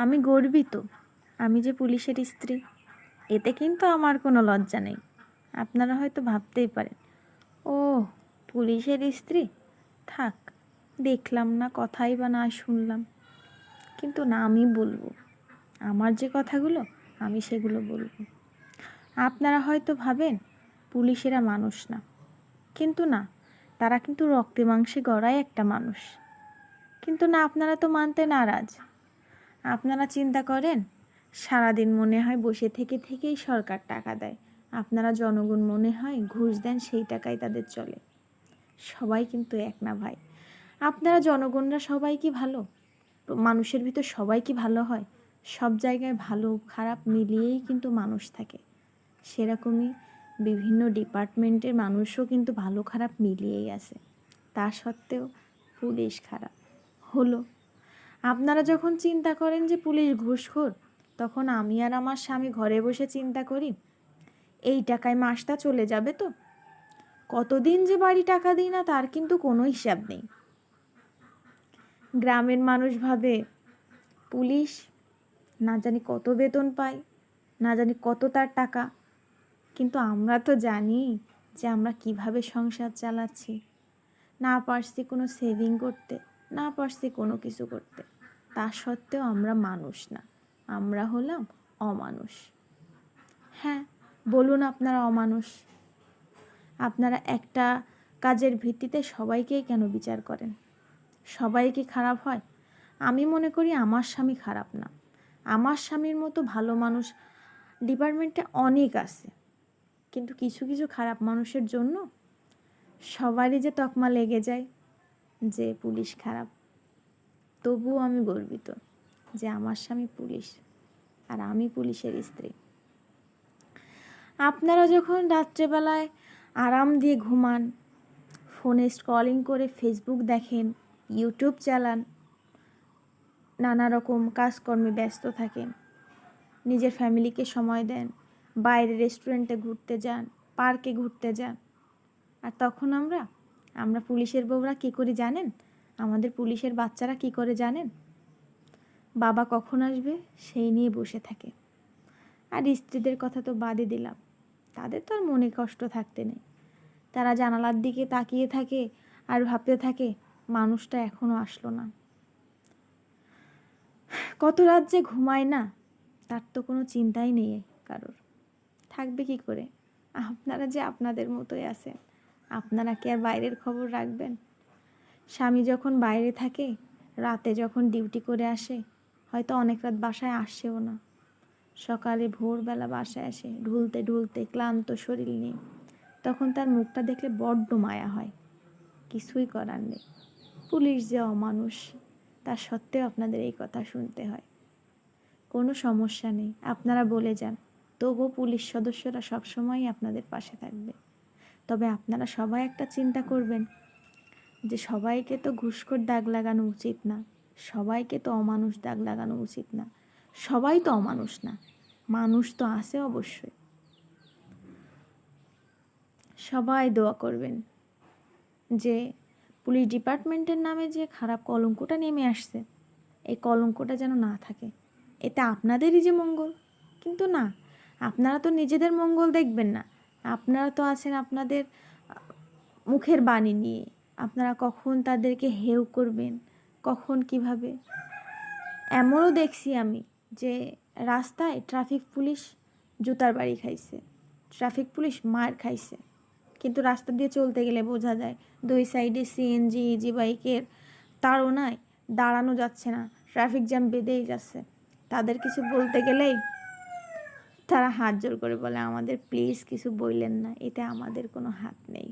আমি গর্বিত, আমি যে পুলিশের স্ত্রী। এতে কিন্তু আমার কোনো লজ্জা নেই। আপনারা হয়তো ভাবতেই পারেন ও পুলিশের স্ত্রী? থাক, দেখলাম না, কথাই বা না শুনলাম। কিন্তু না আমি বলব, আমার যে কথাগুলো, আমি সেগুলো বলব। আপনারা হয়তো ভাবেন, পুলিশেরা মানুষ না। কিন্তু না, তারা কিন্তু রক্তে মাংসে গড়াই একটা মানুষ। কিন্তু না, আপনারা তো মানতে নারাজ। আপনারা চিন্তা করেন, সারাদিন মনে হয় বসে থেকে থেকেই সরকার টাকা দেয়। আপনারা জনগণ মনে হয় ঘুষ দেন, সেই টাকাই তাদের চলে। সবাই কিন্তু এক না ভাই। আপনারা জনগণরা সবাই কি ভালো? মানুষের ভিতর সবাই কি ভালো হয়? সব জায়গায় ভালো, খারাপ মিলিয়েই কিন্তু মানুষ থাকে। সেরকমই বিভিন্ন ডিপার্টমেন্টের মানুষও কিন্তু ভালো, খারাপ মিলিয়েই আছে। তা সত্ত্বেও পুলিশ খারাপ। হলো আপনারা যখন চিন্তা করেন যে পুলিশ ঘুষখোর, তখন আমি আর আমার স্বামী ঘরে বসে চিন্তা করি, এই টাকায় মাসটা চলে যাবে তো? কতদিন যে বাড়ি টাকা দিই না তার কিন্তু কোনো হিসাব নেই। গ্রামের মানুষ ভাবে, পুলিশ না জানি কত বেতন পায়, না জানি কত তার টাকা। কিন্তু আমরা তো জানি যে আমরা কীভাবে সংসার চালাচ্ছি। না পারছি কোনো সেভিং করতে। না পারছি কোনো কিছু করতে। তা সত্ত্বেও আমরা মানুষ না। আমরা হলাম অমানুষ। হ্যাঁ বলুন আপনারা অমানুষ। আপনারা একটা কাজের ভিত্তিতে সবাইকেই কেন বিচার করেন? সবাই কি খারাপ হয়? আমি মনে করি আমার স্বামী খারাপ না। আমার স্বামীর মতো ভালো মানুষ ডিপার্টমেন্টে অনেক আছে। কিন্তু কিছু কিছু খারাপ মানুষের জন্য সবারই যে তকমা লেগে যায়। যে পুলিশ খারাপ। তবুও আমি গর্বিত যে আমার স্বামী পুলিশ আর আমি পুলিশের স্ত্রী। আপনারা যখন রাত্রেবেলায় আরাম দিয়ে ঘুমান, ফোনে স্ক্রলিং করে ফেসবুক দেখেন ইউটিউব চালান, নানা রকম কাজকর্মে ব্যস্ত থাকেন, নিজের ফ্যামিলিকে সময় দেন বাইরে রেস্টুরেন্টে ঘুরতে যান পার্কে ঘুরতে যান, আর তখন আমরা আমরা পুলিশের বউরা কী করি জানেন? আমাদের পুলিশের বাচ্চারা কি করে জানেন? বাবা কখন আসবে সেই নিয়ে বসে থাকে। আর স্ত্রীদের কথা তো বাদে দিলাম। তাদের তো আর মনে কষ্ট থাকতে নেই। তারা জানালার দিকে তাকিয়ে থাকে আর ভাবতে থাকে, মানুষটা এখনও আসলো না। কত রাত যে ঘুমায় না, তার তো কোনো চিন্তাই নেই কারোর। থাকবে কি করে? আপনারা যে আপনাদের মতোই আছেন। আপনারা কি আর বাইরের খবর রাখবেন? স্বামী যখন বাইরে থাকে, রাতে যখন ডিউটি করে আসে, হয়তো অনেক রাত বাসায় আসেও না। সকালে ভোরবেলা বাসায় আসে, ঢুলতে ঢুলতে ক্লান্ত শরীর নিয়ে। তখন তার মুখটা দেখলে বড্ড মায়া হয়। কিছুই করার নেই। পুলিশ যে অমানুষ, তা সত্ত্বেও আপনাদের এই কথা শুনতে হয়। কোনো সমস্যা নেই, আপনারা বলে যান। তবুও পুলিশ সদস্যরা সবসময়ই আপনাদের পাশে থাকবে। তবে আপনারা সবাই একটা চিন্তা করবেন যে সবাইকে তো ঘুষখোর দাগ লাগানো উচিত না, সবাইকে তো অমানুষ দাগ লাগানো উচিত না, সবাই তো অমানুষ না, মানুষ তো আছে অবশ্যই। সবাই দোয়া করবেন যে পুলিশ ডিপার্টমেন্টের নামে যে খারাপ কলঙ্কটা নেমে আসছে, এই কলঙ্কটা যেন না থাকে, এতে আপনাদেরই যে মঙ্গল, কিন্তু না, আপনারা তো নিজেদের মঙ্গল দেখবেন না আপনারা তো আছেন আপনাদের মুখের বাণী নিয়ে। আপনারা কখন তাদেরকে হেউ করবেন? কখন, কীভাবে? এমনও দেখছি আমি যে রাস্তায় ট্রাফিক পুলিশ জুতার বাড়ি খাইছে। ট্রাফিক পুলিশ মার খাইছে। কিন্তু রাস্তা দিয়ে চলতে গেলে বোঝা যায় দুই সাইডে সিএনজি জি বাইকের তাড়নায় দাঁড়ানো যাচ্ছে না। ট্রাফিক জ্যাম বেঁধেই যাচ্ছে। তাদের কিছু বলতে গেলেই তারা হাত জোর করে বলে, আমাদের প্লিজ কিছু বললেন না, এতে আমাদের কোনো হাত নেই।